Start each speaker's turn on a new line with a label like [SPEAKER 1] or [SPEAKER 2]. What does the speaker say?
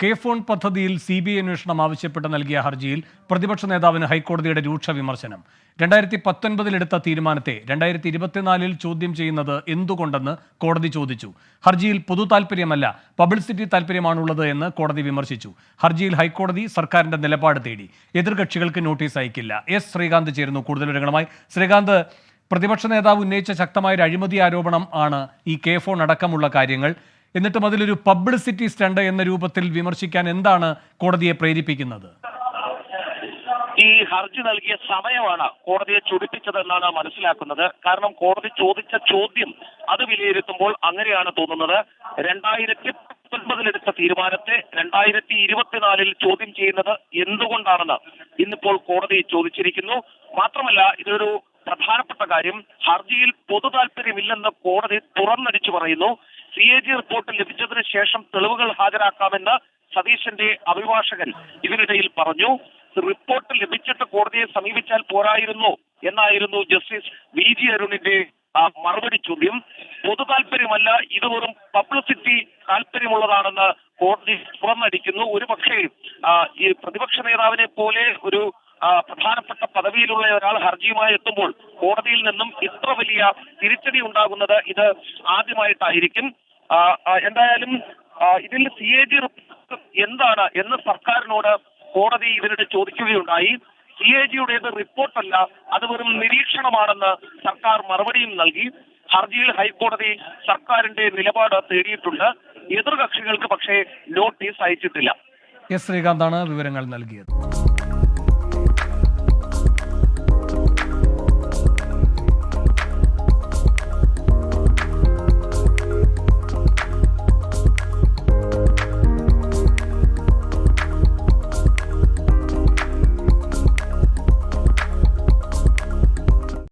[SPEAKER 1] K phone പദ്ധതിയിൽ C B I അന്വേഷണം ആവശ്യപ്പെട്ട് നൽകിയ ഹർജിയിൽ പ്രതിപക്ഷ നേതാവിന് ഹൈക്കോടതിയുടെ രൂക്ഷ വിമർശനം. രണ്ടായിരത്തി പത്തൊൻപതിൽ എടുത്ത തീരുമാനത്തെ രണ്ടായിരത്തി ഇരുപത്തിനാലിൽ ചോദ്യം ചെയ്യുന്നത് എന്തുകൊണ്ടെന്ന് കോടതി ചോദിച്ചു. ഹർജിയിൽ പൊതു താൽപ്പര്യമല്ല പബ്ലിസിറ്റി താൽപ്പര്യമാണുള്ളത് എന്ന് കോടതി വിമർശിച്ചു. ഹർജിയിൽ ഹൈക്കോടതി സർക്കാരിന്റെ നിലപാട് തേടി. എതിർകക്ഷികൾക്ക് നോട്ടീസ് അയക്കില്ല. എസ് ശ്രീകാന്ത് ചേരുന്നു കൂടുതൽ വിവരങ്ങളുമായി. ശ്രീകാന്ത് പ്രതിപക്ഷ നേതാവ് ഉന്നയിച്ച ശക്തമായ ഒരു അഴിമതി ആരോപണം ആണ് ഈ കെ ഫോൺ അടക്കമുള്ള കാര്യങ്ങൾ. എന്നിട്ടും അതിലൊരു പബ്ലിസിറ്റി സ്റ്റണ്ട് എന്ന രൂപത്തിൽ വിമർശിക്കാൻ എന്താണ് കോടതിയെ പ്രേരിപ്പിക്കുന്നത്?
[SPEAKER 2] ഈ ഹർജി നൽകിയ സമയമാണ് കോടതിയെ ചൊടിപ്പിച്ചതെന്നാണ് മനസ്സിലാക്കുന്നത്. കാരണം കോടതി ചോദിച്ച ചോദ്യം അത് വിലയിരുത്തുമ്പോൾ അങ്ങനെയാണ് തോന്നുന്നത്. രണ്ടായിരത്തി പത്തൊൻപതിലെടുത്ത തീരുമാനത്തെ രണ്ടായിരത്തി ഇരുപത്തിനാലിൽ ചോദ്യം ചെയ്യുന്നത് എന്തുകൊണ്ടാണെന്ന് ഇന്നിപ്പോൾ കോടതി ചോദിച്ചിരിക്കുന്നു. മാത്രമല്ല ഇതൊരു പ്രധാനപ്പെട്ട കാര്യം. ഹർജിയിൽ പൊതു താല്പര്യമില്ലെന്ന് കോടതി തുറന്നടിച്ചു പറയുന്നു. സി എ ജി റിപ്പോർട്ട് ലഭിച്ചതിന് ശേഷം തെളിവുകൾ ഹാജരാക്കാമെന്ന് സതീശന്റെ അഭിഭാഷകൻ ഇതിനിടയിൽ പറഞ്ഞു. റിപ്പോർട്ട് ലഭിച്ചിട്ട് കോടതിയെ സമീപിച്ചാൽ പോരായിരുന്നു എന്നായിരുന്നു ജസ്റ്റിസ് വി ജി അരുണിന്റെ മറുപടി ചോദ്യം പൊതു താല്പര്യമല്ല ഇത് വെറും പബ്ലിസിറ്റി താല്പര്യമുള്ളതാണെന്ന് കോടതി തുറന്നടിക്കുന്നു. ഒരു പക്ഷേ ഈ പ്രതിപക്ഷ നേതാവിനെ പോലെ ഒരു പ്രധാനപ്പെട്ട പദവിയിലുള്ള ഒരാൾ ഹർജിയുമായി എത്തുമ്പോൾ കോടതിയിൽ നിന്നും ഇത്ര വലിയ തിരിച്ചടി ഉണ്ടാകുന്നത് ഇത് ആദ്യമായിട്ടായിരിക്കും. എന്തായാലും ഇതിൽ സി എ ജി റിപ്പോർട്ട് എന്താണ് എന്ന് സർക്കാരിനോട് കോടതി ഇതിനിടെ ചോദിക്കുകയുണ്ടായി. സി എ ജിയുടേത് റിപ്പോർട്ടല്ല അത് വെറും നിരീക്ഷണമാണെന്ന് സർക്കാർ മറുപടിയും നൽകി. ഹർജിയിൽ ഹൈക്കോടതി സർക്കാരിന്റെ നിലപാട് തേടിയിട്ടുണ്ട്. എതിർകക്ഷികൾക്ക് പക്ഷേ നോട്ടീസ് അയച്ചിട്ടില്ല.
[SPEAKER 1] എസ് ശ്രീകാന്താണ് വിവരങ്ങൾ നൽകിയത്.